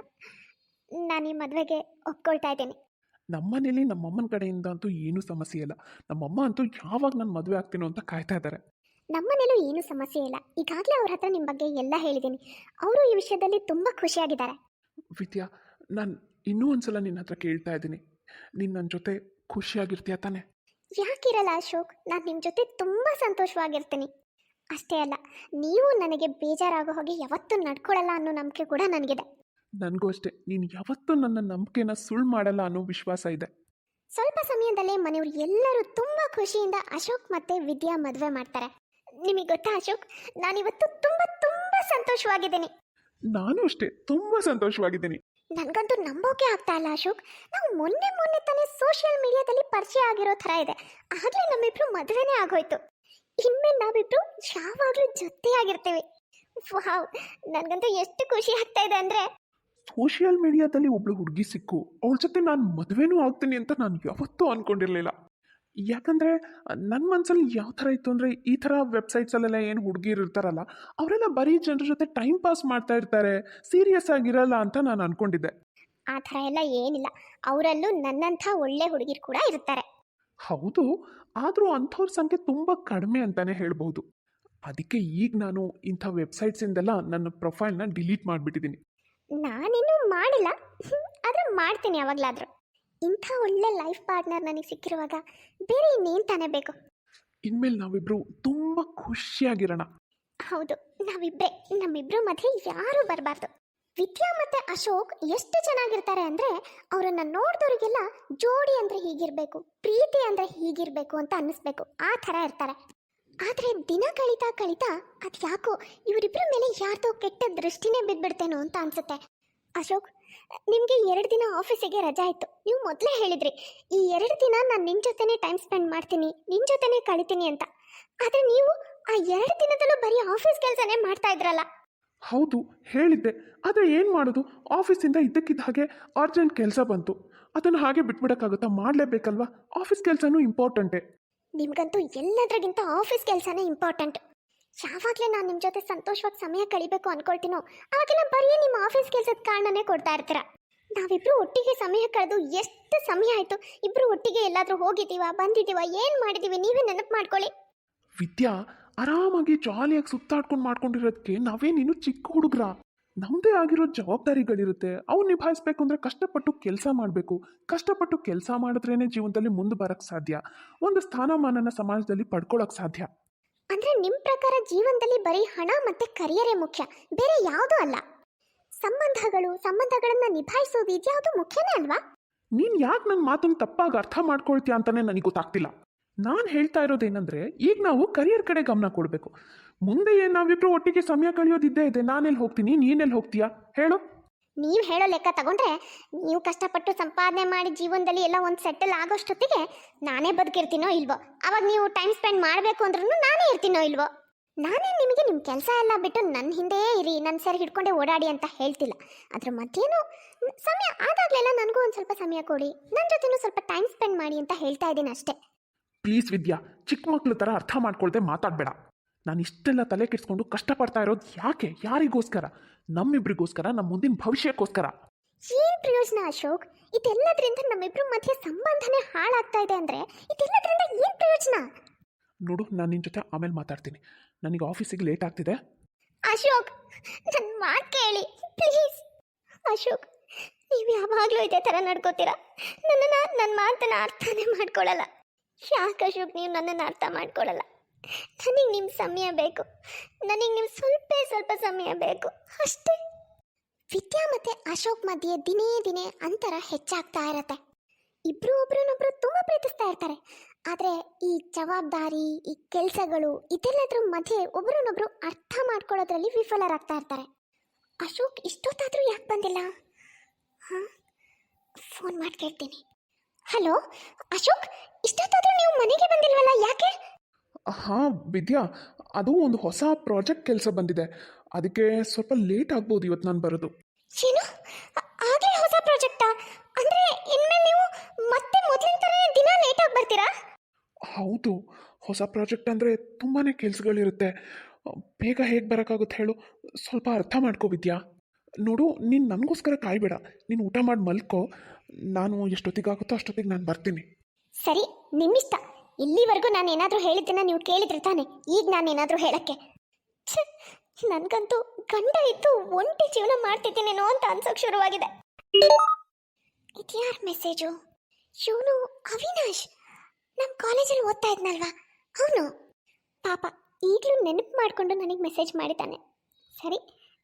ನಾನು ಈ ಮದುವೆಗೆ ಒಪ್ಕೊಳ್ತಾ ಇದ್ದೀನಿ. ನಮ್ಮನೇಲಿ ನಮ್ಮಮ್ಮನ ಕಡೆಯಿಂದ ಅಂತೂ ಏನೂ ಸಮಸ್ಯೆ ಇಲ್ಲ. ನಮ್ಮಮ್ಮ ಅಂತೂ ಯಾವಾಗ ನಾನು ಮದುವೆ ಆಗ್ತೀನೋ ಅಂತ ಕಾಯ್ತಾ ಇದ್ದಾರೆ. ನಮ್ಮನೇಲೂ ಏನೂ ಸಮಸ್ಯೆ ಇಲ್ಲ. ಈಗಾಗಲೇ ಅವ್ರ ಹತ್ರ ನಿಮ್ಮ ಬಗ್ಗೆ ಎಲ್ಲ ಹೇಳಿದ್ದೀನಿ. ಅವರು ಈ ವಿಷಯದಲ್ಲಿ ತುಂಬ ಖುಷಿಯಾಗಿದ್ದಾರೆ. ವಿದ್ಯಾ ನಾನು ಇನ್ನೂ ಒಂದ್ಸಲ ನಿನ್ನ ಹತ್ರ ಕೇಳ್ತಾ ಇದ್ದೀನಿ. ನೀನು ನನ್ನ ಜೊತೆ ಖುಷಿಯಾಗಿರ್ತೀಯ ತಾನೆ? ಯಾಕಿರಲ್ಲ ಅಶೋಕ್? ನಾನು ನಿಮ್ಮ ಜೊತೆ ತುಂಬ ಸಂತೋಷವಾಗಿರ್ತೀನಿ. ಅಷ್ಟೇ ಅಲ್ಲ ನೀವು ನನಗೆ ಬೇಜಾರಾಗೋ ಹಾಗೆ ಯಾವತ್ತೂ ನಡ್ಕೊಳ್ಳಲ್ಲ ಅನ್ನೋ ನಂಬಿಕೆ ಕೂಡ ನನಗಿದೆ. ನನಗೂ ಅಷ್ಟೇ. ನೀನು ಯಾವತ್ತೂ ನನ್ನ ನಂಬಿಕೆನ ಸುಳ್ಳು ಮಾಡಲ್ಲ ಅನ್ನೋ ವಿಶ್ವಾಸ ಇದೆ. ಸ್ವಲ್ಪ ಸಮಯದಲ್ಲೇ ಮನೆಯವರು ಎಲ್ಲರೂ ತುಂಬ ಖುಷಿಯಿಂದ ಅಶೋಕ್ ಮತ್ತೆ ವಿದ್ಯಾ ಮದುವೆ ಮಾಡ್ತಾರೆ. ನಿಮಗೆ ಗೊತ್ತಾ ಅಶೋಕ್? ನಾನಿವತ್ತು ತುಂಬ ತುಂಬ ಸಂತೋಷವಾಗಿದ್ದೀನಿ. ನಾನು ಅಷ್ಟೇ ತುಂಬ ಸಂತೋಷವಾಗಿದ್ದೀನಿ. ನನಗಂತೂ ನಂಬೋಕೆ ಆಗ್ತಾ ಇಲ್ಲ ಅಶೋಕ್. ನಾವು ಮೊನ್ನೆ ಮೊನ್ನೆ ತಾನೇ ಸೋಷಿಯಲ್ ಮೀಡಿಯಾದಲ್ಲಿ ಪರಿಚಯ ಆಗಿರೋ ಥರ ಇದೆ. ಆಗಲೇ ನಮ್ಮಿಬ್ರು ಮದುವೆನೇ ಆಗೋಯ್ತು. ಇನ್ಮೇಲೆ ನಾವಿಬ್ರು ಯಾವಾಗಲೂ ಜೊತೆಯಾಗಿರ್ತೀವಿ. ವಾವ್! ನನಗಂತೂ ಎಷ್ಟು ಖುಷಿ ಆಗ್ತಾ ಇದೆ ಅಂದರೆ ಸೋಷಿಯಲ್ ಮೀಡಿಯಾದಲ್ಲಿ ಒಬ್ಳು ಹುಡುಗಿ ಸಿಕ್ಕು ಅವಳ ಜೊತೆ ನಾನು ಮದುವೆನೂ ಆಗ್ತೀನಿ ಅಂತ ನಾನು ಯಾವತ್ತೂ ಅಂದ್ಕೊಂಡಿರಲಿಲ್ಲ ಯಾಕಂದರೆ ನನ್ನ ಮನಸ್ಸಲ್ಲಿ ಯಾವ ಥರ ಇತ್ತು ಅಂದರೆ ಈ ಥರ ವೆಬ್ಸೈಟ್ಸಲ್ಲೆಲ್ಲ ಏನು ಹುಡುಗಿರು ಇರ್ತಾರಲ್ಲ ಅವರೆಲ್ಲ ಬರೀ ಜನರ ಜೊತೆ ಟೈಮ್ ಪಾಸ್ ಮಾಡ್ತಾ ಇರ್ತಾರೆ ಸೀರಿಯಸ್ ಆಗಿರಲ್ಲ ಅಂತ ನಾನು ಅಂದ್ಕೊಂಡಿದ್ದೆ ಆ ಥರ ಎಲ್ಲ ಏನಿಲ್ಲ ಅವರಲ್ಲೂ ನನ್ನಂಥ ಒಳ್ಳೆ ಹುಡುಗಿರು ಕೂಡ ಇರ್ತಾರೆ. ಹೌದು ಆದರೂ ಅಂಥವ್ರ ಸಂಖ್ಯೆ ತುಂಬ ಕಡಿಮೆ ಅಂತಲೇ ಹೇಳ್ಬೋದು. ಅದಕ್ಕೆ ಈಗ ನಾನು ಇಂಥ ವೆಬ್ಸೈಟ್ಸಿಂದೆಲ್ಲ ನನ್ನ ಪ್ರೊಫೈಲ್ನ ಡಿಲೀಟ್ ಮಾಡಿಬಿಟ್ಟಿದ್ದೀನಿ. ನಾನಿನ್ನೂ ಮಾಡಿಲ್ಲ. ಆದರೆ ಮಾಡ್ತೀನಿ ಯಾವಾಗಲಾದರೂ. ಇಂಥ ಒಳ್ಳೆ ಲೈಫ್ ಪಾರ್ಟ್ನರ್ ನನಗೆ ಸಿಕ್ಕಿರುವಾಗ ಬೇರೆ ಇನ್ನೇನು ತಾನೇ ಬೇಕು? ಇನ್ಮೇಲೆ ನಾವಿಬ್ಬರು ತುಂಬ ಖುಷಿಯಾಗಿರೋಣ. ಹೌದು ನಾವಿಬ್ಬರೇ ನಮ್ಮಿಬ್ರು ಮಧ್ಯೆ ಯಾರೂ ಬರಬಾರ್ದು. ವಿದ್ಯಾ ಮತ್ತೆ ಅಶೋಕ್ ಎಷ್ಟು ಚೆನ್ನಾಗಿರ್ತಾರೆ ಅಂದ್ರೆ ಅವರನ್ನ ನೋಡಿದವರಿಗೆಲ್ಲ ಜೋಡಿ ಅಂದ್ರೆ ಹೀಗಿರಬೇಕು ಪ್ರೀತಿ ಅಂದ್ರೆ ಹೀಗಿರಬೇಕು ಅಂತ ಅನ್ನಿಸ್ಬೇಕು. ಆ ಥರ ಇರ್ತಾರೆ. ಆದ್ರೆ ದಿನ ಕಳೀತಾ ಕಳೀತಾ ಅದು ಯಾಕೋ ಇವರಿಬ್ಬರ ಮೇಲೆ ಯಾರ್ದೋ ಕೆಟ್ಟ ದೃಷ್ಟಿನೇ ಬಿದ್ಬಿಡ್ತೇನೋ ಅಂತ ಅನ್ಸುತ್ತೆ. ಅಶೋಕ್, ನಿಮಗೆ ಎರಡು ದಿನ ಆಫೀಸಿಗೆ ರಜಾ ಇತ್ತು ನೀವು ಮೊದಲೇ ಹೇಳಿದ್ರಿ, ಈ ಎರಡು ದಿನ ನಾನು ನಿನ್ನ ಜೊತೆನೇ ಟೈಮ್ ಸ್ಪೆಂಡ್ ಮಾಡ್ತೀನಿ ನಿನ್ನ ಜೊತೆನೇ ಕಳಿತೀನಿ ಅಂತ. ಆದರೆ ನೀವು ಆ ಎರಡು ದಿನದಲ್ಲೂ ಬರೀ ಆಫೀಸ್ ಕೆಲಸನೇ ಮಾಡ್ತಾ ಇದ್ರಲ್ಲ. ಹೌದು, ಹೇಳಿದ್ದೆ. ಆದರೆ ಏನು ಮಾಡೋದು? ಆಫೀಸಿಂದ ಇದ್ದಕ್ಕಿದ್ದ ಹಾಗೆ ಅರ್ಜೆಂಟ್ ಕೆಲಸ ಬಂತು. ಅದನ್ನು ಹಾಗೆ ಬಿಟ್ಬಿಡೋಕ್ಕಾಗುತ್ತಾ ಮಾಡಲೇಬೇಕಲ್ವಾ? ಆಫೀಸ್ ಕೆಲಸನೂ ಇಂಪಾರ್ಟೆಂಟೇ ನಿಮ್ಗಂತೂ ಎಲ್ಲದ್ರಗಿಂತ ಆಫೀಸ್ ಕೆಲಸನೇ ಇಂಪಾರ್ಟೆಂಟ್. ಯಾವಾಗಲೇ ನಾನು ನಿಮ್ಮ ಜೊತೆ ಸಂತೋಷವಾಗಿ ಸಮಯ ಕಳಿಬೇಕು ಅನ್ಕೊಳ್ತೀನೋ ಅವಾಗೆಲ್ಲ ಬರೀ ನಿಮ್ಮ ಆಫೀಸ್ ಕೆಲಸದ ಕಾರಣನೇ ಕೊಡ್ತಾ ಇರ್ತೀರ. ನಾವಿಬ್ರು ಒಟ್ಟಿಗೆ ಸಮಯ ಕಳೆದು ಎಷ್ಟು ಸಮಯ ಆಯಿತು, ಇಬ್ರು ಒಟ್ಟಿಗೆ ಎಲ್ಲಾದರೂ ಹೋಗಿದ್ದೀವ, ಬಂದಿದ್ದೀವ, ಏನು ಮಾಡಿದ್ದೀವಿ ನೀವೇ ನೆನಪು ಮಾಡ್ಕೊಳ್ಳಿ. ವಿದ್ಯಾ, ಆರಾಮಾಗಿ ಜಾಲಿಯಾಗಿ ಸುತ್ತಾಡ್ಕೊಂಡು ಮಾಡ್ಕೊಂಡಿರೋದಕ್ಕೆ ನಾವೇನಿನ್ನು ಚಿಕ್ಕ ಹುಡುಗ್ರ? ನಮ್ಮದೇ ಆಗಿರೋ ಜವಾಬ್ದಾರಿಗಳಿರುತ್ತೆ. ಅವು ನಿಭಾಯಿಸ್ಬೇಕು ಅಂದರೆ ಕಷ್ಟಪಟ್ಟು ಕೆಲಸ ಮಾಡಬೇಕು. ಕಷ್ಟಪಟ್ಟು ಕೆಲಸ ಮಾಡಿದ್ರೇ ಜೀವನದಲ್ಲಿ ಮುಂದೆ ಬರೋಕ್ಕೆ ಸಾಧ್ಯ. ಒಂದು ಸ್ಥಾನಮಾನನ ಸಮಾಜದಲ್ಲಿ ಪಡ್ಕೊಳ್ಳೋಕೆ ಸಾಧ್ಯ. ಅಂದ್ರೆ ನಿಮ್ಮ ಪ್ರಕಾರ ಜೀವನದಲ್ಲಿ ಬರೀ ಹಣ ಮತ್ತೆ ಕರಿಯರೇ ಮುಖ್ಯ ಬೇರೆ ಯಾವುದೂ ಅಲ್ಲ? ಸಂಬಂಧಗಳು ಸಂಬಂಧಗಳನ್ನ ನಿಭಾಯಿಸೋದು ಇದ್ಯಾವುದು ಮುಖ್ಯನೇ ಅಲ್ವಾ? ನೀನು ಯಾಕೆ ನನ್ನ ಮಾತನ್ನು ತಪ್ಪಾಗಿ ಅರ್ಥ ಮಾಡ್ಕೊಳ್ತೀಯ ಅಂತಲೇ ನನಗೆ ಗೊತ್ತಾಗ್ತಿಲ್ಲ. ನಾನು ಹೇಳ್ತಾ ಇರೋದೇನೆಂದರೆ ಈಗ ನಾವು ಕರಿಯರ್ ಕಡೆ ಗಮನ ಕೊಡಬೇಕು. ಮುಂದೆ ಏನು ನಾವಿಬ್ರು ಒಟ್ಟಿಗೆ ಸಮಯ ಕಳೆಯೋದಿದ್ದೇ ಇದೆ. ನಾನೆಲ್ಲಿ ಹೋಗ್ತೀನಿ? ನೀನೆಲ್ಲಿ ಹೋಗ್ತೀಯಾ? ಹೇಳು. ನೀವು ಹೇಳೋ ಲೆಕ್ಕ ತಗೊಂಡ್ರೆ ನೀವು ಕಷ್ಟಪಟ್ಟು ಸಂಪಾದನೆ ಮಾಡಿ ಜೀವನದಲ್ಲಿ ಎಲ್ಲ ಒಂದು ಸೆಟಲ್ ಆಗೋಷ್ಟೊತ್ತಿಗೆ ನಾನೇ ಬದುಕಿರ್ತೀನೋ ಇಲ್ವೋ? ಅವಾಗ ನೀವು ಟೈಮ್ ಸ್ಪೆಂಡ್ ಮಾಡಬೇಕು ಅಂದ್ರೂ ನಾನೇ ಇರ್ತೀನೋ ಇಲ್ವೋ? ನಾನೇ ನಿಮಗೆ ನಿಮ್ಮ ಕೆಲಸ ಎಲ್ಲ ಬಿಟ್ಟು ನನ್ನ ಹಿಂದೆಯೇ ಇರಿ ನನ್ನ ಸರಿ ಹಿಡ್ಕೊಂಡೆ ಓಡಾಡಿ ಅಂತ ಹೇಳ್ತಿಲ್ಲ. ಅದ್ರ ಮಧ್ಯೇನು ಸಮಯ ಆದಾಗಲೆಲ್ಲ ನನಗೂ ಒಂದು ಸ್ವಲ್ಪ ಸಮಯ ಕೊಡಿ. ನನ್ನ ಜೊತೆನೂ ಸ್ವಲ್ಪ ಟೈಮ್ ಸ್ಪೆಂಡ್ ಮಾಡಿ ಅಂತ ಹೇಳ್ತಾ ಇದ್ದೀನಿ ಅಷ್ಟೇ. ಪ್ಲೀಸ್ ವಿದ್ಯಾ ಚಿಕ್ಕ ಮಕ್ಳು ಥರ ಅರ್ಥ ಮಾಡ್ಕೊಳ್ದೆ ಮಾತಾಡಬೇಡ. ನಾನು ಇಷ್ಟೆಲ್ಲ ತಲೆ ಕೆಡಿಸ್ಕೊಂಡು ಕಷ್ಟಪಡ್ತಾ ಇರೋದು ಯಾಕೆ? ಯಾರಿಗೋಸ್ಕರ? ನಮ್ಮಿಬ್ರಿಗೋಸ್ಕರ ನಮ್ಮ ಮುಂದಿನ ಭವಿಷ್ಯಕ್ಕೋಸ್ಕರ. ಏನ್ ಪ್ರಯೋಜನ ಅಶೋಕ್? ಇದೆಲ್ಲದರಿಂದ ನಮ್ಮಿಬ್ರ ಮಧ್ಯೆ ಸಂಬಂಧನೇ ಹಾಳಾಗ್ತಾ ಇದೆ ಅಂದ್ರೆ ಇದೆಲ್ಲದರಿಂದ ಏನ್ ಪ್ರಯೋಜನ? ನೋಡು ನಾನು ನಿನ್ನ ಜೊತೆ ಆಮೇಲೆ ಮಾತಾಡ್ತೀನಿ. ನನಗೆ ಆಫೀಸಿಗೆ ಲೇಟ್ ಆಗ್ತಿದೆ. ಅಶೋಕ್ ನನ್ನ ಮಾತು ಕೇಳಿ ಪ್ಲೀಸ್. ಅಶೋಕ್ ನೀವು ಯಾವಾಗಲೂ ಇದೇ ಥರ ನಡ್ಕೋತೀರಾ? ನನ್ನನ್ನು ನನ್ನ ಮಾತನ್ನ ಅರ್ಥನೇ ಮಾಡ್ಕೊಳ್ಳಲ್ಲ ಯಾಕೆ ಅಶೋಕ್ ನೀವು ನನ್ನನ್ನು ಅರ್ಥ ಮಾಡ್ಕೊಳ್ಳಲ್ಲ ನನಗೆ ನಿಮ್ಮ ಸಮಯ ಬೇಕು. ನನಗೆ ನಿಮ್ಮ ಸ್ವಲ್ಪ ಸ್ವಲ್ಪ ಸಮಯ ಬೇಕು. ಅಷ್ಟೇ. ವಿದ್ಯಾ ಮತ್ತೆ ಅಶೋಕ್ ಮಧ್ಯೆ ದಿನೇ ದಿನೇ ಅಂತರ ಹೆಚ್ಚಾಗ್ತಾ ಇರತ್ತೆ. ಇಬ್ಬರು ಒಬ್ರನ್ನೊಬ್ರು ತುಂಬ ಪ್ರೀತಿಸ್ತಾ ಇರ್ತಾರೆ. ಆದರೆ ಈ ಜವಾಬ್ದಾರಿ, ಈ ಕೆಲಸಗಳು ಇದೆಲ್ಲದ್ರ ಮಧ್ಯೆ ಒಬ್ರನ್ನೊಬ್ರು ಅರ್ಥ ಮಾಡ್ಕೊಳ್ಳೋದ್ರಲ್ಲಿ ವಿಫಲರಾಗ್ತಾ ಇರ್ತಾರೆ. ಅಶೋಕ್ ಇಷ್ಟೊತ್ತಾದರೂ ಯಾಕೆ ಬಂದಿಲ್ಲ? ಹಾಂ? ಫೋನ್ ಮಾಡಿ ಕೇಳ್ತೀನಿ. ಹಲೋ? ಅಶೋಕ್, ಇಷ್ಟೊತ್ತಾದರೂ ನೀವು ಮನೆಗೆ ಬಂದಿಲ್ವಲ್ಲ? ಯಾಕೆ? ಹಾಂ ವಿದ್ಯಾ ಅದು ಒಂದು ಹೊಸ ಪ್ರಾಜೆಕ್ಟ್ ಕೆಲಸ ಬಂದಿದೆ. ಅದಕ್ಕೆ ಸ್ವಲ್ಪ ಲೇಟ್ ಆಗ್ಬೋದು ಇವತ್ತು ನಾನು ಬರೋದು. ಏನು ಆಗಲೇ ಹೊಸ ಪ್ರಾಜೆಕ್ಟಾ? ಅಂದ್ರೆ ಇನ್ಮೇಲೆ ನೀವು ಮತ್ತೆ ಮೊದಲಿನ ಥರ ದಿನ ಲೇಟಾಗಿ ಬರ್ತೀರಾ? ಹೌದು ಹೊಸ ಪ್ರಾಜೆಕ್ಟ್ ಅಂದರೆ ತುಂಬಾ ಕೆಲಸಗಳಿರುತ್ತೆ. ಬೇಗ ಹೇಗೆ ಬರೋಕ್ಕಾಗುತ್ತೆ ಹೇಳು. ಸ್ವಲ್ಪ ಅರ್ಥ ಮಾಡ್ಕೋ ವಿದ್ಯಾ. ನೋಡು ನೀನು ನನಗೋಸ್ಕರ ಕಾಯ್ಬೇಡ. ನೀನು ಊಟ ಮಾಡಿ ಮಲ್ಕೋ. ನಾನು ಎಷ್ಟೊತ್ತಿಗಾಗುತ್ತೋ ಅಷ್ಟೊತ್ತಿಗೆ ನಾನು ಬರ್ತೀನಿ. ಸರಿ ನಿಮ್ಮಿಷ್ಟ. ಇಲ್ಲಿವರೆಗೂ ನಾನು ಏನಾದರೂ ಹೇಳಿದ್ದನ್ನ ನೀವು ಕೇಳಿದ್ರೆ ತಾನೆ. ಈಗ ನಾನು ಏನಾದರೂ ಹೇಳಕ್ಕೆ. ನನಗಂತೂ ಗಂಡ ಇತ್ತು ಒಂಟಿ ಜೀವನ ಮಾಡ್ತಿದ್ದೀನೇನೋ ಅಂತ ಅನ್ಸೋಕ್ ಶುರುವಾಗಿದೆ. ಇದ್ಯಾರ ಮೆಸೇಜು? ಇವನು ಅವಿನಾಶ್. ನಮ್ಮ ಕಾಲೇಜಲ್ಲಿ ಓದ್ತಾ ಇದ್ನಲ್ವಾ? ಅವನು? ಪಾಪ, ಈಗಲೂ ನೆನಪು ಮಾಡಿಕೊಂಡು ನನಗೆ ಮೆಸೇಜ್ ಮಾಡಿದ್ದಾನೆ. ಸರಿ,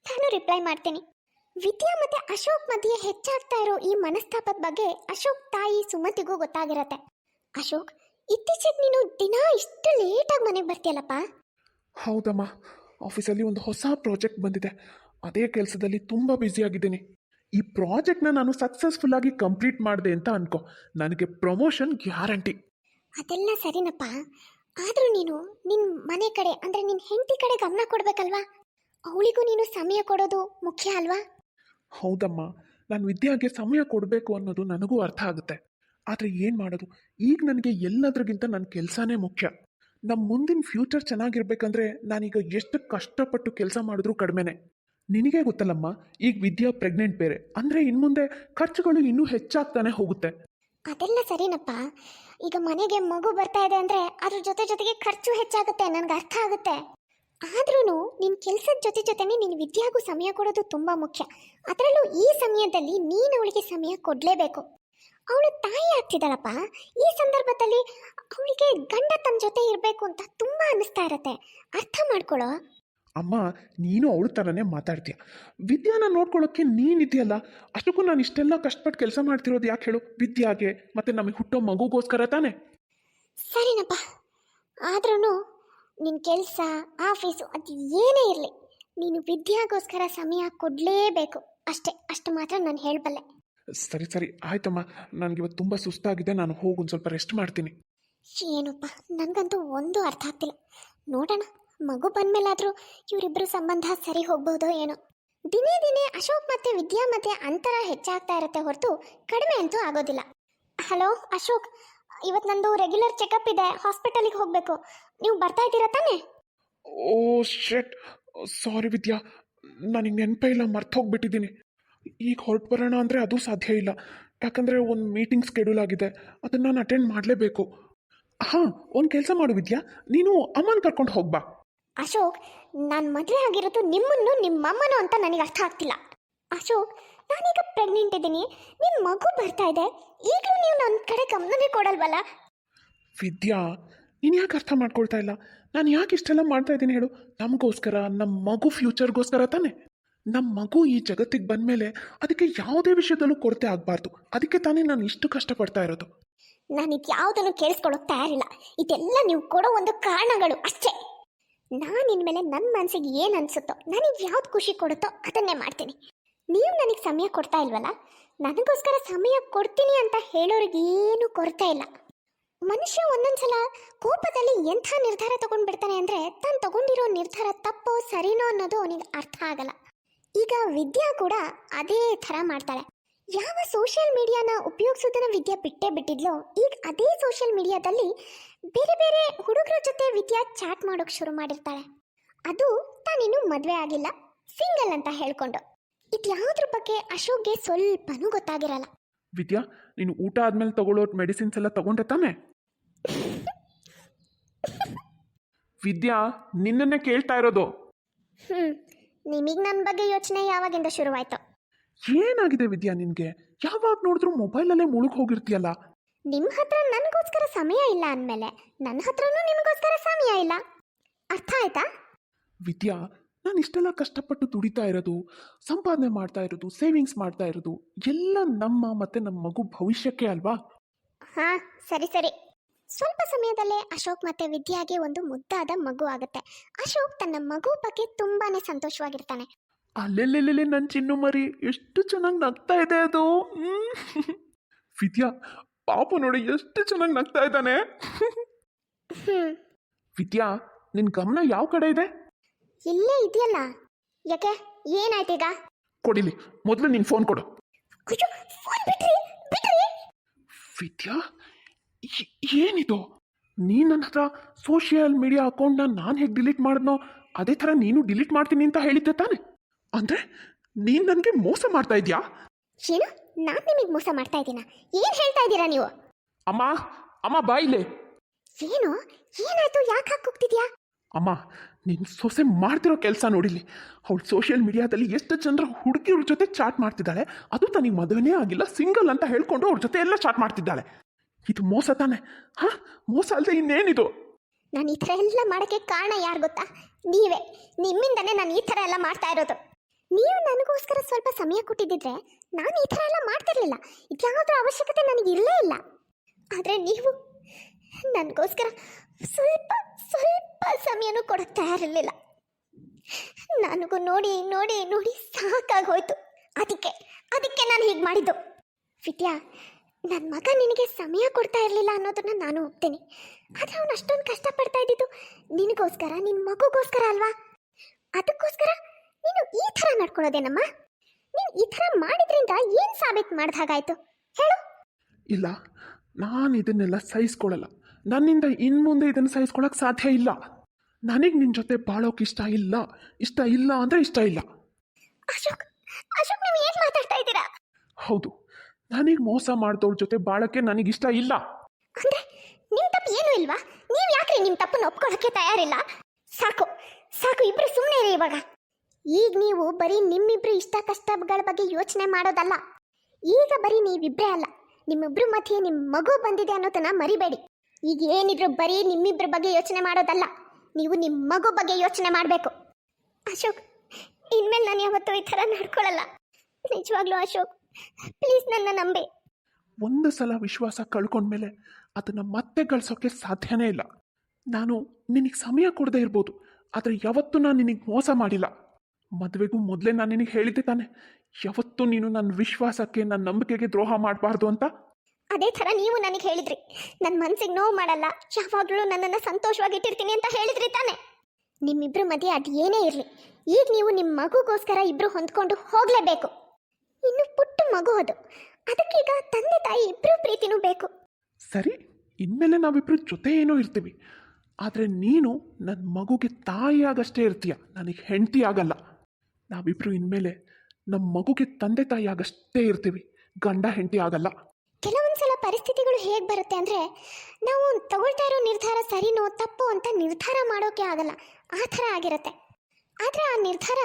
ನಾನು ರಿಪ್ಲೈ ಮಾಡ್ತೀನಿ. ವಿದ್ಯಾ ಮತ್ತೆ ಅಶೋಕ್ ಮಧ್ಯೆ ಹೆಚ್ಚಾಗ್ತಾ ಇರೋ ಈ ಮನಸ್ತಾಪದ ಬಗ್ಗೆ ಅಶೋಕ್ ತಾಯಿ ಸುಮತಿಗೂ ಗೊತ್ತಾಗಿರತ್ತೆ. ಅಶೋಕ್ ಇತ್ತೀಚೆಗೆ ನೀನು ದಿನ ಇಷ್ಟು ಲೇಟಾಗಿ ಮನೆಗೆ ಬರ್ತೀಯಲ್ಲಪ್ಪ? ಹೌದಮ್ಮ. ಆಫೀಸಲ್ಲಿ ಒಂದು ಹೊಸ ಪ್ರಾಜೆಕ್ಟ್ ಬಂದಿದೆ. ಅದೇ ಕೆಲಸದಲ್ಲಿ ತುಂಬ ಬ್ಯುಸಿಯಾಗಿದ್ದೀನಿ ಈ ಪ್ರಾಜೆಕ್ಟ್ನ ನಾನು ಸಕ್ಸಸ್ಫುಲ್ಲಾಗಿ ಕಂಪ್ಲೀಟ್ ಮಾಡಿದೆ ಅಂತ ಅನ್ಕೋ. ನನಗೆ ಪ್ರಮೋಷನ್ ಗ್ಯಾರಂಟಿ. ಅದೆಲ್ಲ ಸರಿನಪ್ಪ. ಆದರೂ ನೀನು ನಿನ್ನ ಮನೆ ಕಡೆ ಅಂದರೆ ನಿನ್ನ ಹೆಂಡತಿ ಕಡೆ ಗಮನ ಕೊಡಬೇಕಲ್ವಾ? ಅವಳಿಗೂ ನೀನು ಸಮಯ ಕೊಡೋದು ಮುಖ್ಯ ಅಲ್ವಾ? ಹೌದಮ್ಮ. ನಾನು ವಿದ್ಯಾಗೆ ಸಮಯ ಕೊಡಬೇಕು ಅನ್ನೋದು ನನಗೂ ಅರ್ಥ ಆಗುತ್ತೆ. ಆದರೆ ಏನು ಮಾಡೋದು? ಈಗ ನನಗೆ ಎಲ್ಲದ್ರಗಿಂತ ನನ್ನ ಕೆಲಸನೇ ಮುಖ್ಯ. ನಮ್ಮ ಮುಂದಿನ ಫ್ಯೂಚರ್ ಚೆನ್ನಾಗಿರ್ಬೇಕಂದ್ರೆ ನಾನೀಗ ಎಷ್ಟು ಕಷ್ಟಪಟ್ಟು ಕೆಲಸ ಮಾಡಿದ್ರೂ ಕಡಿಮೆನೆ. ನಿನಗೆ ಗೊತ್ತಲ್ಲಮ್ಮ, ಈಗ ವಿದ್ಯಾ ಪ್ರೆಗ್ನೆಂಟ್ ಬೇರೆ. ಅಂದರೆ ಇನ್ಮುಂದೆ ಖರ್ಚುಗಳು ಇನ್ನೂ ಹೆಚ್ಚಾಗ್ತಾನೆ ಹೋಗುತ್ತೆ. ಅದೆಲ್ಲ ಸರಿನಪ್ಪ. ಈಗ ಮನೆಗೆ ಮಗು ಬರ್ತಾ ಇದೆ ಅಂದರೆ ಅದ್ರ ಜೊತೆ ಜೊತೆಗೆ ಖರ್ಚು ಹೆಚ್ಚಾಗುತ್ತೆ, ನನಗೆ ಅರ್ಥ ಆಗುತ್ತೆ. ಆದ್ರೂ ನಿನ್ನ ಕೆಲಸದ ಜೊತೆ ಜೊತೆನೆ ನಿನ್ನ ವಿದ್ಯಾಗೂ ಸಮಯ ಕೊಡೋದು ತುಂಬ ಮುಖ್ಯ. ಅದರಲ್ಲೂ ಈ ಸಮಯದಲ್ಲಿ ನೀನು ಅವಳಿಗೆ ಸಮಯ ಕೊಡಲೇಬೇಕು. ಅವಳು ತಾಯಿ ಆಗ್ತಿದ್ದಾಳಪ್ಪ. ಈ ಸಂದರ್ಭದಲ್ಲಿ ಅವಳಿಗೆ ಗಂಡ ತನ್ನ ಜೊತೆ ಇರಬೇಕು ಅಂತ ತುಂಬ ಅನ್ನಿಸ್ತಾ ಇರತ್ತೆ. ಅರ್ಥ ಮಾಡ್ಕೊಳ್ಳೋ ಅಮ್ಮ ನೀನು ಅವಳ ಥರನೇ ಮಾತಾಡ್ತೀಯ. ವಿದ್ಯಾನ ನೋಡ್ಕೊಳ್ಳೋಕ್ಕೆ ನೀನಿದೆಯಲ್ಲ ಅಷ್ಟಕ್ಕೂ ನಾನು ಇಷ್ಟೆಲ್ಲ ಕಷ್ಟಪಟ್ಟು ಕೆಲಸ ಮಾಡ್ತಿರೋದು ಯಾಕೆ ಹೇಳು? ವಿದ್ಯಾಗೆ ಮತ್ತು ನಮಗೆ ಹುಟ್ಟೋ ಮಗುಗೋಸ್ಕರ ತಾನೆ? ಸರಿನಪ್ಪ. ಆದ್ರೂ ನಿನ್ನ ಕೆಲಸ ಆಫೀಸು ಅದು ಏನೇ ಇರಲಿ ನೀನು ವಿದ್ಯಾಗೋಸ್ಕರ ಸಮಯ ಕೊಡಲೇಬೇಕು. ಅಷ್ಟೇ ಅಷ್ಟು ಮಾತ್ರ ನಾನು ಹೇಳಬಲ್ಲೆ. ಸರಿ ಸರಿ ಆಯ್ತಮ್ಮ. ನನಗಿವತ್ತು ತುಂಬ ಸುಸ್ತಾಗಿದೆ. ನಾನು ಹೋಗಿ ಒಂದು ಸ್ವಲ್ಪ ರೆಸ್ಟ್ ಮಾಡ್ತೀನಿ. ಏನಪ್ಪ ನನಗಂತೂ ಒಂದು ಅರ್ಥ ಆಗ್ತಿಲ್ಲ. ನೋಡೋಣ ಮಗು ಬಂದ್ಮೇಲಾದರೂ ಇವರಿಬ್ಬರ ಸಂಬಂಧ ಸರಿ ಹೋಗ್ಬೋದೋ ಏನೋ. ದಿನೇ ದಿನೇ ಅಶೋಕ್ ಮತ್ತೆ ವಿದ್ಯಾ ಮತ್ತೆ ಅಂತರ ಹೆಚ್ಚಾಗ್ತಾ ಇರುತ್ತೆ ಹೊರತು ಕಡಿಮೆ ಅಂತೂ ಆಗೋದಿಲ್ಲ. ಹಲೋ ಅಶೋಕ್ ಇವತ್ತು ನಂದು ರೆಗ್ಯುಲರ್ ಚೆಕಪ್ ಇದೆ. ಹಾಸ್ಪಿಟಲಿಗೆ ಹೋಗಬೇಕು. ನೀವು ಬರ್ತಾ ಇದ್ದೀರಾ ತಾನೇ? ಓ ಶೆಟ್ ಸಾರಿ ವಿದ್ಯಾ ನನಗೆ ನೆನಪೇ ಇಲ್ಲ ಮರ್ತೋಗ್ಬಿಟ್ಟಿದ್ದೀನಿ ಈಗ ಹೊರಟು ಬರೋಣ ಅಂದರೆ ಅದು ಸಾಧ್ಯ ಇಲ್ಲ. ಯಾಕಂದರೆ ಒಂದು ಮೀಟಿಂಗ್ ಸ್ಕೆಡ್ಯೂಲ್ ಆಗಿದೆ. ಅದನ್ನು ನಾನು ಅಟೆಂಡ್ ಮಾಡಲೇಬೇಕು. ಹಾಂ ಒಂದು ಕೆಲಸ ಮಾಡು ವಿದ್ಯಾ. ನೀನು ಅಮ್ಮನ ಕರ್ಕೊಂಡು ಹೋಗ್ಬಾ ಅಶೋಕ್ ನಾನು ಮದುವೆ ಆಗಿರೋದು ನಿಮ್ಮನ್ನು ನಿಮ್ಮಮ್ಮನು ಅಂತ ನನಗೆ ಅರ್ಥ ಆಗ್ತಿಲ್ಲ. ಅಶೋಕ್ ನಾನೀಗ ಪ್ರೆಗ್ನೆಂಟ್ ಇದ್ದೀನಿ. ನಿಮ್ಮ ಮಗು ಬರ್ತಾ ಇದೆ. ಈಗಲೂ ನೀವು ನನ್ನ ಕಡೆ ಗಮನವೇ ಕೊಡಲ್ವಲ್ಲ? ವಿದ್ಯಾ ನೀನು ಯಾಕೆ ಅರ್ಥ ಮಾಡ್ಕೊಳ್ತಾ ಇಲ್ಲ? ನಾನು ಯಾಕೆ ಇಷ್ಟೆಲ್ಲ ಮಾಡ್ತಾ ಇದ್ದೀನಿ ಹೇಳು. ನಮಗೋಸ್ಕರ ನಮ್ಮ ಮಗು ಫ್ಯೂಚರ್ಗೋಸ್ಕರ ತಾನೆ? ನಮ್ಮ ಮಗು ಈ ಜಗತ್ತಿಗೆ ಬಂದಮೇಲೆ ಅದಕ್ಕೆ ಯಾವುದೇ ವಿಷಯದಲ್ಲೂ ಕೊರತೆ ಆಗಬಾರ್ದು. ಅದಕ್ಕೆ ತಾನೇ ನಾನು ಇಷ್ಟು ಕಷ್ಟಪಡ್ತಾ ಇರೋದು. ನಾನು ಇದು ಯಾವುದನ್ನು ತಯಾರಿಲ್ಲ. ಇದೆಲ್ಲ ನೀವು ಕೊಡೋ ಒಂದು ಕಾರಣಗಳು ಅಷ್ಟೇ. ನಾನು ಇನ್ಮೇಲೆ ನನ್ನ ಮನಸ್ಸಿಗೆ ಏನು ಅನಿಸುತ್ತೋ, ನನಗೆ ಯಾವ್ದು ಖುಷಿ ಕೊಡುತ್ತೋ ಅದನ್ನೇ ಮಾಡ್ತೀನಿ. ನೀವು ನನಗೆ ಸಮಯ ಕೊಡ್ತಾ ಇಲ್ವಲ್ಲ? ನನಗೋಸ್ಕರ ಸಮಯ ಕೊಡ್ತೀನಿ ಅಂತ ಹೇಳೋರಿಗೆ ಏನು ಕೊರತೆ ಇಲ್ಲ. ಮನುಷ್ಯ ಒಂದೊಂದ್ಸಲ ಕೋಪದಲ್ಲಿ ಎಂಥ ನಿರ್ಧಾರ ತಗೊಂಡ್ಬಿಡ್ತಾನೆ ಅಂದರೆ ತಾನು ತಗೊಂಡಿರೋ ನಿರ್ಧಾರ ತಪ್ಪೋ ಸರಿನೋ ಅನ್ನೋದು ಅವನಿಗೆ ಅರ್ಥ ಆಗಲ್ಲ. ಈಗ ವಿದ್ಯಾ ಕೂಡ ಅದೇ ಥರ ಮಾಡ್ತಾಳೆ. ಯಾವ ಸೋಷಿಯಲ್ ಮೀಡಿಯಾನ ಉಪಯೋಗಿಸೋದನ್ನ ವಿದ್ಯಾ ಬಿಟ್ಟೇ ಬಿಟ್ಟಿದ್ಲೋ ಈಗ ಅದೇ ಸೋಷಿಯಲ್ ಮೀಡಿಯಾದಲ್ಲಿ ಬೇರೆ ಬೇರೆ ಹುಡುಗರ ಜೊತೆ ವಿದ್ಯಾ ಚಾಟ್ ಮಾಡೋಕೆ ಶುರು ಮಾಡಿರ್ತಾಳೆ. ಅದು ತಾನಿನ್ನೂ ಮದುವೆ ಆಗಿಲ್ಲ ಸಿಂಗಲ್ ಅಂತ ಹೇಳ್ಕೊಂಡು. ಇದ್ಯಾವುದ್ರ ಬಗ್ಗೆ ಅಶೋಕ್ಗೆ ಸ್ವಲ್ಪನೂ ಗೊತ್ತಾಗಿರಲ್ಲ. ವಿದ್ಯಾ ನೀನು ಊಟ ಆದ್ಮೇಲೆ ತಗೊಳ್ಳೋ ಮೆಡಿಸಿನ್ಸ್ ಎಲ್ಲ ತಗೊಂಡೆ ತಾನೆ? ವಿದ್ಯಾ ನಿನ್ನನ್ನೇ ಕೇಳ್ತಾ ಇರೋದು. ನಿಮಗೆ ನನ್ನ ಬಗ್ಗೆ ಯೋಚನೆ ಯಾವಾಗಿಂದ ಶುರುವಾಯ್ತು? ಏನಾಗಿದೆ ವಿದ್ಯಾ ನಿನಗೆ? ಯಾವಾಗ ನೋಡಿದ್ರು ಮೊಬೈಲಲ್ಲೇ ಮುಳುಗ್ ಹೋಗಿರ್ತೀಯಲ್ಲ? ನಿಮ್ಮ ಹತ್ರ ನನಗೋಸ್ಕರ ಸಮಯ ಇಲ್ಲ ಅಂದಮೇಲೆ ನನ್ನ ಹತ್ರನೂ ನಿಮಗೋಸ್ಕರ ಸಮಯ ಇಲ್ಲ. ಅರ್ಥ ಆಯ್ತಾ? ವಿದ್ಯಾ ನಾನು ಇಷ್ಟೆಲ್ಲ ಕಷ್ಟಪಟ್ಟು ದುಡಿತಾ ಇರೋದು ಸಂಪಾದನೆ ಮಾಡ್ತಾ ಇರೋದು ಸೇವಿಂಗ್ಸ್ ಮಾಡ್ತಾ ಇರೋದು ಎಲ್ಲ ನಮ್ಮ ಮತ್ತೆ ನಮ್ಮ ಮಗು ಭವಿಷ್ಯಕ್ಕೆ ಅಲ್ವಾ? ಹಾ ಸರಿ ಸರಿ. ಸ್ವಲ್ಪ ಸಮಯದಲ್ಲೇ ಅಶೋಕ್ ಮತ್ತೆ ವಿದ್ಯಾಗೆ ಒಂದು ಮುದ್ದಾದ ಮಗು ಆಗುತ್ತೆ. ಅಶೋಕ್ ತನ್ನ ಮಗು ಬಗ್ಗೆ ತುಂಬಾನೇ ಸಂತೋಷವಾಗಿರ್ತಾನೆ. ಅಲ್ಲೆಲ್ಲೆಲ್ಲೆ ನನ್ನ ಚಿನ್ನು ಮರಿ ಎಷ್ಟು ಚೆನ್ನಾಗಿ ನಗ್ತಾ ಇದೆ ಅದು. ವಿದ್ಯಾ ಪಾಪ ನೋಡಿ ಎಷ್ಟು ಚೆನ್ನಾಗಿ ನಗ್ತಾ ಇದ್ದಾನೆ. ಹ್ಮ್. ವಿದ್ಯಾ ನಿನ್ ಗಮನ ಯಾವ ಕಡೆ ಇದೆ? ಇಲ್ಲೇ ಇದೆಯಲ್ಲ. ಯಾಕೆ? ಏನಾಯ್ತೀಗ ಕೊಡಿಲಿ ಮೊದಲು ನಿನ್ ಫೋನ್ ಕೊಡು. ಅಯ್ಯೋ ವಿದ್ಯಾ ಏನಿದು? ನೀನು ನನ್ನ ಹತ್ರ ಸೋಷಿಯಲ್ ಮೀಡಿಯಾ ಅಕೌಂಟ್ನ ನಾನು ಹೇಗೆ ಡಿಲೀಟ್ ಮಾಡಿದ್ನೋ ಅದೇ ಥರ ನೀನು ಡಿಲೀಟ್ ಮಾಡ್ತೀನಿ ಅಂತ ಹೇಳಿದ್ದೆ ತಾನೆ. ಅಂದರೆ ನೀನು ನನಗೆ ಮೋಸ ಮಾಡ್ತಾ ಇದೀಯಾ? ಏನು? ನಾನು ನಿಮಗೆ ಮೋಸ ಮಾಡ್ತಾ ಇದ್ದೀನ? ಏನು ಹೇಳ್ತಾ ಇದ್ದೀರಾ ನೀವು? ಅಮ್ಮ ಅಮ್ಮ ಬಾಯಿಲೆ ಏನು? ಏನಾಯ್ತು? ಯಾಕೆ ಹಾಕಿ ಹೋಗ್ತಿದ್ಯಾ? ಅಮ್ಮ ನಿನ್ನ ಸೊಸೆ ಮಾಡ್ತಿರೋ ಕೆಲಸ ನೋಡಿಲಿ ಅವಳು ಸೋಷಿಯಲ್ ಮೀಡಿಯಾದಲ್ಲಿ ಎಷ್ಟು ಜನರ ಹುಡುಗಿಯವ್ರ ಜೊತೆ ಚಾಟ್ ಮಾಡ್ತಿದ್ದಾಳೆ. ಅದು ತನಗೆ ಮದುವೆನೇ ಆಗಿಲ್ಲ ಸಿಂಗಲ್ ಅಂತ ಹೇಳ್ಕೊಂಡು ಅವ್ರ ಜೊತೆ ಎಲ್ಲ ಚಾಟ್ ಮಾಡ್ತಿದ್ದಾಳೆ. ಇದು ಮೋಸ ತಾನೆ? ಹಾ? ಮೋಸ ಅಲ್ಲದೆ ಇನ್ನೇನಿದು? ನಾನು ಈ ಥರ ಎಲ್ಲ ಮಾಡೋಕ್ಕೆ ಕಾರಣ ಯಾರು ಗೊತ್ತಾ? ನೀವೇ. ನಿಮ್ಮಿಂದನೇ ನಾನು ಈ ಥರ ಎಲ್ಲ ಮಾಡ್ತಾ ಇರೋದು. ನೀವು ನನಗೋಸ್ಕರ ಸ್ವಲ್ಪ ಸಮಯ ಕೊಟ್ಟಿದ್ದಿದ್ರೆ ನಾನು ಈ ಥರ ಎಲ್ಲ ಮಾಡ್ತಿರ್ಲಿಲ್ಲ ಇದ್ಯಾವುದ್ರ ಅವಶ್ಯಕತೆ ನನಗೆ ಇಲ್ಲೇ ಇಲ್ಲ. ಆದರೆ ನೀವು ನನಗೋಸ್ಕರ ಸ್ವಲ್ಪ ಸ್ವಲ್ಪ ಸಮಯನೂ ಕೊಡ್ತಾ ಇರಲಿಲ್ಲ. ನನಗೂ ನೋಡಿ ನೋಡಿ ನೋಡಿ ಸಾಕಾಗೋಯ್ತು ಅದಕ್ಕೆ ಅದಕ್ಕೆ ನಾನು ಹೀಗೆ ಮಾಡಿದ್ದು. ವಿದ್ಯಾ ನನ್ನ ಮಗ ನಿನಗೆ ಸಮಯ ಕೊಡ್ತಾ ಇರಲಿಲ್ಲ ಅನ್ನೋದನ್ನ ನಾನು ಒಪ್ತೇನೆ. ಆದರೆ ಅವನು ಅಷ್ಟೊಂದು ಕಷ್ಟಪಡ್ತಾ ಇದ್ದಿದ್ದು ನಿನಗೋಸ್ಕರ ನಿನ್ನ ಮಗುಗೋಸ್ಕರ ಅಲ್ವಾ? ಅದಕ್ಕೋಸ್ಕರ ನೀನು ಈ ಥರ ನಡ್ಕೊಳ್ಳೋದೇನಮ್ಮ? ನೀನು ಈ ಥರ ಮಾಡಿದ್ರಿಂದ ಏನು ಸಾಬೀತು ಮಾಡ್ದ ಹಾಗಾಯ್ತು? ಹೇಳು. ಇಲ್ಲ ನಾನು ಇದನ್ನೆಲ್ಲ ಸಹಿಸ್ಕೊಳ್ಳಲ್ಲ. ನನ್ನಿಂದ ಇನ್ನು ಮುಂದೆ ಇದನ್ನು ಸಹಿಸ್ಕೊಳಕ್ ಸಾಧ್ಯ ಇಲ್ಲ. ನನಗೆ ನಿನ್ನ ಜೊತೆ ಬಾಳೋಕೆ ಇಷ್ಟ ಇಲ್ಲ. ಇಷ್ಟ ಇಲ್ಲ ಅಂದರೆ ಇಷ್ಟ ಇಲ್ಲ. ಅಶೋಕ್ ಅಶೋಕ್ ನೀವು ಏನು ಮಾತಾಡ್ತಾ ಇದ್ದೀರಾ? ಹೌದು ನನಗೆ ಮೋಸ ಮಾಡ್ದವ್ರ ಜೊತೆ ಬಾಳಕ್ಕೆ ನನಗಿಷ್ಟ ಇಲ್ಲ. ಅಂದ್ರೆ ನಿಮ್ ತಪ್ಪು ಏನು ಇಲ್ವಾ? ನೀವು ಯಾಕ್ರಿ ನಿಮ್ ತಪ್ಪನ್ನ ಒಪ್ಕೊಳಕ್ಕೆ ತಯಾರಿಲ್ಲ? ಸಾಕು ಸಾಕು, ಇಬ್ರು ಸುಮ್ಮನೆ ಇರಿ ಇವಾಗ. ಈಗ ನೀವು ಬರೀ ನಿಮ್ಮಿಬ್ರು ಇಷ್ಟ ಕಷ್ಟಗಳ ಬಗ್ಗೆ ಯೋಚನೆ ಮಾಡೋದಲ್ಲ. ಈಗ ಬರೀ ನೀವಿಬ್ರೇ ಅಲ್ಲ, ನಿಮ್ಮಿಬ್ರು ಮಧ್ಯೆ ನಿಮ್ಮ ಮಗು ಬಂದಿದೆ ಅನ್ನೋದನ್ನ ಮರಿಬೇಡಿ. ಈಗ ಏನಿದ್ರು ಬರೀ ನಿಮ್ಮಿಬ್ರ ಬಗ್ಗೆ ಯೋಚನೆ ಮಾಡೋದಲ್ಲ, ನೀವು ನಿಮ್ಮ ಮಗು ಬಗ್ಗೆ ಯೋಚನೆ ಮಾಡಬೇಕು. ಅಶೋಕ್, ಇನ್ಮೇಲೆ ನಾನು ಯಾವತ್ತೂ ಈ ಥರ ನಡ್ಕೊಳ್ಳಲ್ಲ. ನಿಜವಾಗ್ಲೂ ಅಶೋಕ್. ಪ್ಲೀಸ್ ನನ್ನ ನಂಬಿ. ಒಂದು ಸಲ ವಿಶ್ವಾಸ ಕಳ್ಕೊಂಡ್ಮೇಲೆ ಅದನ್ನು ಮತ್ತೆ ಗಳಿಸೋಕೆ ಸಾಧ್ಯನೇ ಇಲ್ಲ. ನಾನು ನಿನಗೆ ಸಮಯ ಕೊಡದೇ ಇರ್ಬೋದು ಆದರೆ ಯಾವತ್ತೂ ನಾನು ನಿನಗೆ ಮೋಸ ಮಾಡಿಲ್ಲ. ಮದುವೆಗೂ ಮೊದಲೇ ನಾನು ನಿನಗೆ ಹೇಳಿದ್ದೆ ತಾನೆ ಯಾವತ್ತೂ ನೀನು ನನ್ನ ವಿಶ್ವಾಸಕ್ಕೆ ನನ್ನ ನಂಬಿಕೆಗೆ ದ್ರೋಹ ಮಾಡಬಾರ್ದು ಅಂತ. ಅದೇ ಥರ ನೀವು ನನಗೆ ಹೇಳಿದ್ರಿ. ನನ್ನ ಮನ್ಸಿಗೆ ನೋವು ಮಾಡಲ್ಲ ಯಾವಾಗಲೂ ನನ್ನನ್ನು ಸಂತೋಷವಾಗಿ ಇಟ್ಟಿರ್ತೀನಿ ಅಂತ ಹೇಳಿದ್ರಿ ತಾನೆ. ನಿಮ್ಮಿಬ್ರು ಮಧ್ಯೆ ಅದು ಏನೇ ಇರಲಿ ಈಗ ನೀವು ನಿಮ್ಮ ಮಗುಗೋಸ್ಕರ ಇಬ್ರು ಹೊಂದ್ಕೊಂಡು ಹೋಗಲೇಬೇಕು. ಇನ್ನು ಪುಟ್ಟ ಮಗು ಅದು. ಅದಕ್ಕೀಗ ತಂದೆ ತಾಯಿ ಇಬ್ಬರು ಪ್ರೀತಿನೂ ಬೇಕು. ಸರಿ ಇನ್ಮೇಲೆ ನಾವಿಬ್ಬರು ಜೊತೆ ಏನೋ ಇರ್ತೀವಿ. ಆದರೆ ನೀನು ನನ್ನ ಮಗುಗೆ ತಾಯಿಯಾಗಷ್ಟೇ ಇರ್ತೀಯ. ನನಗೆ ಹೆಂಡತಿ ಆಗಲ್ಲ. ನಾವಿಬ್ಬರು ಇನ್ಮೇಲೆ ನಮ್ಮ ಮಗುಗೆ ತಂದೆ ತಾಯಿಯಾಗಷ್ಟೇ ಇರ್ತೀವಿ. ಗಂಡ ಹೆಂಡತಿ ಆಗಲ್ಲ. ಕೆಲವೊಂದ್ಸಲ ಪರಿಸ್ಥಿತಿಗಳು ಹೇಗೆ ಬರುತ್ತೆ ಅಂದರೆ ನಾವು ತಗೊಳ್ತಾ ಇರೋ ನಿರ್ಧಾರ ಸರಿನೋ ತಪ್ಪು ಅಂತ ನಿರ್ಧಾರ ಮಾಡೋಕೆ ಆಗಲ್ಲ. ಆ ಥರ ಆಗಿರುತ್ತೆ. ಆದರೆ ಆ ನಿರ್ಧಾರ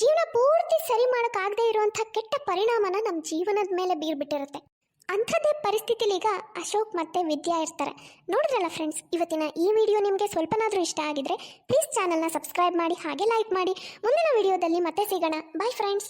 ಜೀವನ ಪೂರ್ತಿ ಸರಿ ಮಾಡೋಕ್ಕಾಗದೇ ಇರುವಂಥ ಕೆಟ್ಟ ಪರಿಣಾಮನ ನಮ್ಮ ಜೀವನದ ಮೇಲೆ ಬೀರ್ಬಿಟ್ಟಿರುತ್ತೆ. ಅಂಥದ್ದೇ ಪರಿಸ್ಥಿತಿಲಿ ಈಗ ಅಶೋಕ್ ಮತ್ತು ವಿದ್ಯಾ ಇರ್ತಾರೆ. ನೋಡಿದ್ರಲ್ಲ ಫ್ರೆಂಡ್ಸ್ ಇವತ್ತಿನ ಈ ವಿಡಿಯೋ ನಿಮಗೆ ಸ್ವಲ್ಪನಾದರೂ ಇಷ್ಟ ಆಗಿದ್ರೆ ಪ್ಲೀಸ್ ಚಾನಲ್ನ ಸಬ್ಸ್ಕ್ರೈಬ್ ಮಾಡಿ, ಹಾಗೆ ಲೈಕ್ ಮಾಡಿ. ಮುಂದಿನ ವಿಡಿಯೋದಲ್ಲಿ ಮತ್ತೆ ಸಿಗೋಣ. Bye friends